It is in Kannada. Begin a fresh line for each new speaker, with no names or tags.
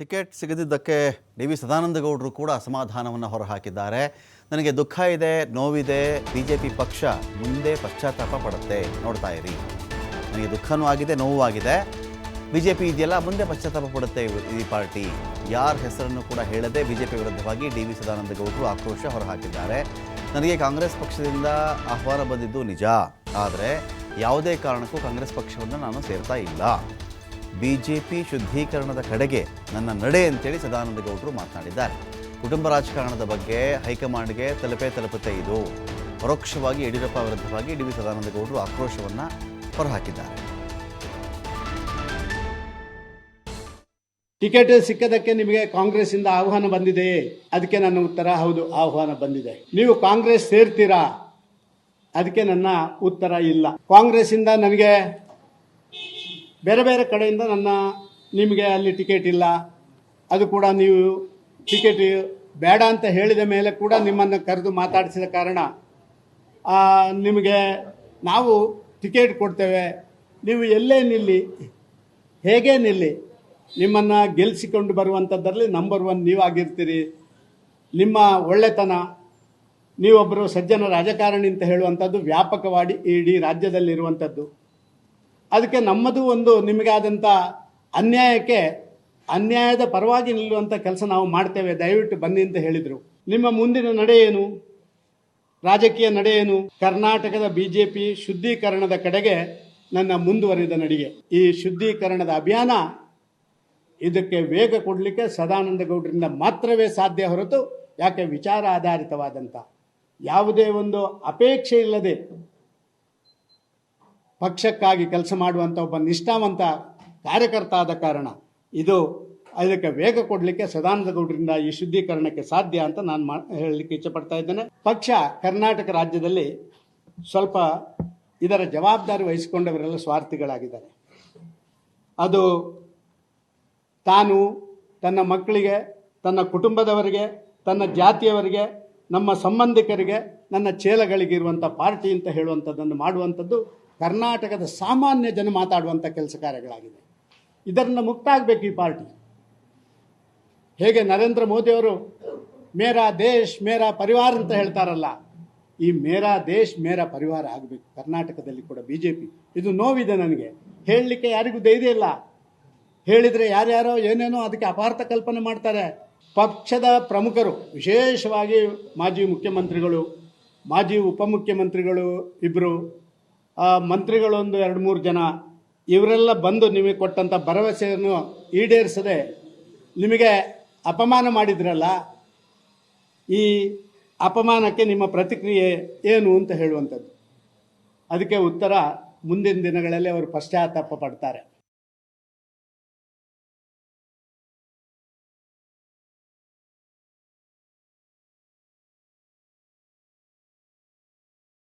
ಟಿಕೆಟ್ ಸಿಗದಿದ್ದಕ್ಕೆ ಡಿ ವಿ ಸದಾನಂದ ಗೌಡರು ಕೂಡ ಅಸಮಾಧಾನವನ್ನು ಹೊರಹಾಕಿದ್ದಾರೆ. ನನಗೆ ದುಃಖ ಇದೆ, ನೋವಿದೆ ಬಿ ಜೆ ಪಿ ಪಕ್ಷ ಮುಂದೆ ಪಶ್ಚಾತ್ತಾಪ ಪಡುತ್ತೆ. ನೋಡ್ತಾ ಇರಿ. ನನಗೆ ದುಃಖನೂ ಆಗಿದೆ, ನೋವು ಆಗಿದೆ. ಬಿ ಜೆ ಪಿ ಇದೆಯಲ್ಲ, ಮುಂದೆ ಪಶ್ಚಾತ್ತಾಪ ಪಡುತ್ತೆ ಈ ಪಾರ್ಟಿ. ಯಾರ ಹೆಸರನ್ನು ಕೂಡ ಹೇಳದೆ ಬಿ ಜೆ ಪಿ ವಿರುದ್ಧವಾಗಿ ಡಿ ವಿ ಸದಾನಂದ ಗೌಡರು ಆಕ್ರೋಶ ಹೊರಹಾಕಿದ್ದಾರೆ. ನನಗೆ ಕಾಂಗ್ರೆಸ್ ಪಕ್ಷದಿಂದ ಆಹ್ವಾನ ಬಂದಿದ್ದು ನಿಜ. ಆದರೆ ಯಾವುದೇ ಕಾರಣಕ್ಕೂ ಕಾಂಗ್ರೆಸ್ ಪಕ್ಷವನ್ನು ನಾನು ಸೇರ್ತಾ ಇಲ್ಲ. ಬಿಜೆಪಿ ಶುದ್ಧೀಕರಣದ ಕಡೆಗೆ ನನ್ನ ನಡೆ ಅಂತೇಳಿ ಸದಾನಂದ ಗೌಡರು ಮಾತನಾಡಿದ್ದಾರೆ. ಕುಟುಂಬ ರಾಜಕಾರಣದ ಬಗ್ಗೆ ಹೈಕಮಾಂಡ್ಗೆ ತಲುಪೇ ತಲುಪುತ್ತೆ ಇದು. ಪರೋಕ್ಷವಾಗಿ ಯಡಿಯೂರಪ್ಪ ವಿರುದ್ಧವಾಗಿ ಡಿ ವಿ ಸದಾನಂದ ಗೌಡರು ಆಕ್ರೋಶವನ್ನು ಹೊರಹಾಕಿದ್ದಾರೆ.
ಟಿಕೆಟ್ ಸಿಕ್ಕದಕ್ಕೆ ನಿಮಗೆ ಕಾಂಗ್ರೆಸ್ ಇಂದ ಆಹ್ವಾನ ಬಂದಿದೆಯೇ ಅದಕ್ಕೆ ನನ್ನ ಉತ್ತರ, ಹೌದು, ಆಹ್ವಾನ ಬಂದಿದೆ. ನೀವು ಕಾಂಗ್ರೆಸ್ ಸೇರ್ತೀರಾ? ಅದಕ್ಕೆ ನನ್ನ ಉತ್ತರ ಇಲ್ಲ. ಕಾಂಗ್ರೆಸ್ ಇಂದ ನನಗೆ ಬೇರೆ ಬೇರೆ ಕಡೆಯಿಂದ ನನ್ನ ನಿಮಗೆ ಅಲ್ಲಿ ಟಿಕೆಟ್ ಇಲ್ಲ. ಅದು ಕೂಡ ನೀವು ಟಿಕೆಟ್ ಬೇಡ ಅಂತ ಹೇಳಿದ ಮೇಲೆ ಕೂಡ ನಿಮ್ಮನ್ನು ಕರೆದು ಮಾತಾಡಿಸಿದ ಕಾರಣ ನಿಮಗೆ ನಾವು ಟಿಕೆಟ್ ಕೊಡ್ತೇವೆ. ನೀವು ಎಲ್ಲೇ ನಿಲ್ಲಿ, ಹೇಗೆ ನಿಲ್ಲಿ, ನಿಮ್ಮನ್ನು ಗೆಲ್ಲಿಸಿಕೊಂಡು ಬರುವಂಥದ್ದರಲ್ಲಿ ನಂಬರ್ ಒನ್ ನೀವಾಗಿರ್ತೀರಿ. ನಿಮ್ಮ ಒಳ್ಳೆತನ ನೀವೊಬ್ಬರು ಸಜ್ಜನ ರಾಜಕಾರಣಿ ಅಂತ ಹೇಳುವಂಥದ್ದು ವ್ಯಾಪಕವಾಗಿ ಇಡೀ ರಾಜ್ಯದಲ್ಲಿರುವಂಥದ್ದು ಅದಕ್ಕೆ ನಮ್ಮದು ಒಂದು ನಿಮಗಾದಂಥ ಅನ್ಯಾಯಕ್ಕೆ, ಅನ್ಯಾಯದ ಪರವಾಗಿ ನಿಲ್ಲುವಂಥ ಕೆಲಸ ನಾವು ಮಾಡ್ತೇವೆ. ದಯವಿಟ್ಟು ಬನ್ನಿ ಅಂತ ಹೇಳಿದರು. ನಿಮ್ಮ ಮುಂದಿನ ನಡೆ ಏನು? ರಾಜಕೀಯ ನಡೆ ಏನು? ಕರ್ನಾಟಕದ ಬಿಜೆಪಿ ಶುದ್ಧೀಕರಣದ ಕಡೆಗೆ ನನ್ನ ಮುಂದುವರಿದ ನಡಿಗೆ. ಈ ಶುದ್ಧೀಕರಣದ ಅಭಿಯಾನ ಇದಕ್ಕೆ ವೇಗ ಕೊಡಲಿಕ್ಕೆ ಸದಾನಂದ ಗೌಡರಿಂದ ಮಾತ್ರವೇ ಸಾಧ್ಯ ಹೊರತು ಯಾಕೆ ವಿಚಾರ ಆಧಾರಿತವಾದಂಥ ಯಾವುದೇ ಒಂದು ಅಪೇಕ್ಷೆ ಇಲ್ಲದೆ ಪಕ್ಷಕ್ಕಾಗಿ ಕೆಲಸ ಮಾಡುವಂಥ ಒಬ್ಬ ನಿಷ್ಠಾವಂತ ಕಾರ್ಯಕರ್ತ ಆದ ಕಾರಣ ಇದು ಅದಕ್ಕೆ ವೇಗ ಕೊಡಲಿಕ್ಕೆ ಸದಾನಂದ ಗೌಡರಿಂದ ಈ ಶುದ್ಧೀಕರಣಕ್ಕೆ ಸಾಧ್ಯ ಅಂತ ನಾನು ಮಾ, ಹೇಳಲಿಕ್ಕೆ ಇಚ್ಛಪಡ್ತಾ ಇದ್ದೇನೆ. ಪಕ್ಷ ಕರ್ನಾಟಕ ರಾಜ್ಯದಲ್ಲಿ ಸ್ವಲ್ಪ ಇದರ ಜವಾಬ್ದಾರಿ ವಹಿಸಿಕೊಂಡವರೆಲ್ಲ ಸ್ವಾರ್ಥಿಗಳಾಗಿದ್ದಾರೆ. ಅದು ತಾನು ತನ್ನ ಮಕ್ಕಳಿಗೆ, ತನ್ನ ಕುಟುಂಬದವರಿಗೆ, ತನ್ನ ಜಾತಿಯವರಿಗೆ, ನಮ್ಮ ಸಂಬಂಧಿಕರಿಗೆ, ನನ್ನ ಚೇಲಗಳಿಗೆ ಇರುವಂಥ ಪಾರ್ಟಿ ಅಂತ ಹೇಳುವಂಥದ್ದನ್ನು ಮಾಡುವಂಥದ್ದು ಕರ್ನಾಟಕದ ಸಾಮಾನ್ಯ ಜನ ಮಾತಾಡುವಂಥ ಕೆಲಸ ಕಾರ್ಯಗಳಾಗಿದೆ ಇದರಿಂದ ಮುಕ್ತ ಆಗಬೇಕು ಈ ಪಾರ್ಟಿ. ಹೇಗೆ ನರೇಂದ್ರ ಮೋದಿಯವರು ಮೇರಾ ದೇಶ್, ಮೇರಾ ಪರಿವಾರ ಅಂತ ಹೇಳ್ತಾರಲ್ಲ, ಈ ಮೇರಾ ದೇಶ್, ಮೇರಾ ಪರಿವಾರ ಆಗಬೇಕು. ಕರ್ನಾಟಕದಲ್ಲಿ ಕೂಡ ಬಿ ಜೆ ಪಿ ಇದು ನೋವಿದೆ ನನಗೆ. ಹೇಳಲಿಕ್ಕೆ ಯಾರಿಗೂ ಧೈರ್ಯ ಇಲ್ಲ. ಹೇಳಿದರೆ ಯಾರ್ಯಾರೋ ಏನೇನೋ ಅದಕ್ಕೆ ಅಪಾರ್ಥ ಕಲ್ಪನೆ ಮಾಡ್ತಾರೆ. ಪಕ್ಷದ ಪ್ರಮುಖರು, ವಿಶೇಷವಾಗಿ ಮಾಜಿ ಮುಖ್ಯಮಂತ್ರಿಗಳು, ಮಾಜಿ ಉಪಮುಖ್ಯಮಂತ್ರಿಗಳು ಇಬ್ಬರು ಮಂತ್ರಿಗಳು ಒಂದು ಎರಡು ಮೂರು ಜನ, ಇವರೆಲ್ಲ ಬಂದು ನಿಮಗೆ ಕೊಟ್ಟಂಥ ಭರವಸೆಯನ್ನು ಈಡೇರಿಸದೆ ನಿಮಗೆ ಅಪಮಾನ ಮಾಡಿದ್ರಲ್ಲ, ಈ ಅಪಮಾನಕ್ಕೆ ನಿಮ್ಮ ಪ್ರತಿಕ್ರಿಯೆ ಏನು ಅಂತ ಹೇಳುವಂಥದ್ದು. ಅದಕ್ಕೆ ಉತ್ತರ ಮುಂದಿನ ದಿನಗಳಲ್ಲಿ ಅವರು ಪಶ್ಚಾತ್ತಾಪ ಪಡ್ತಾರೆ.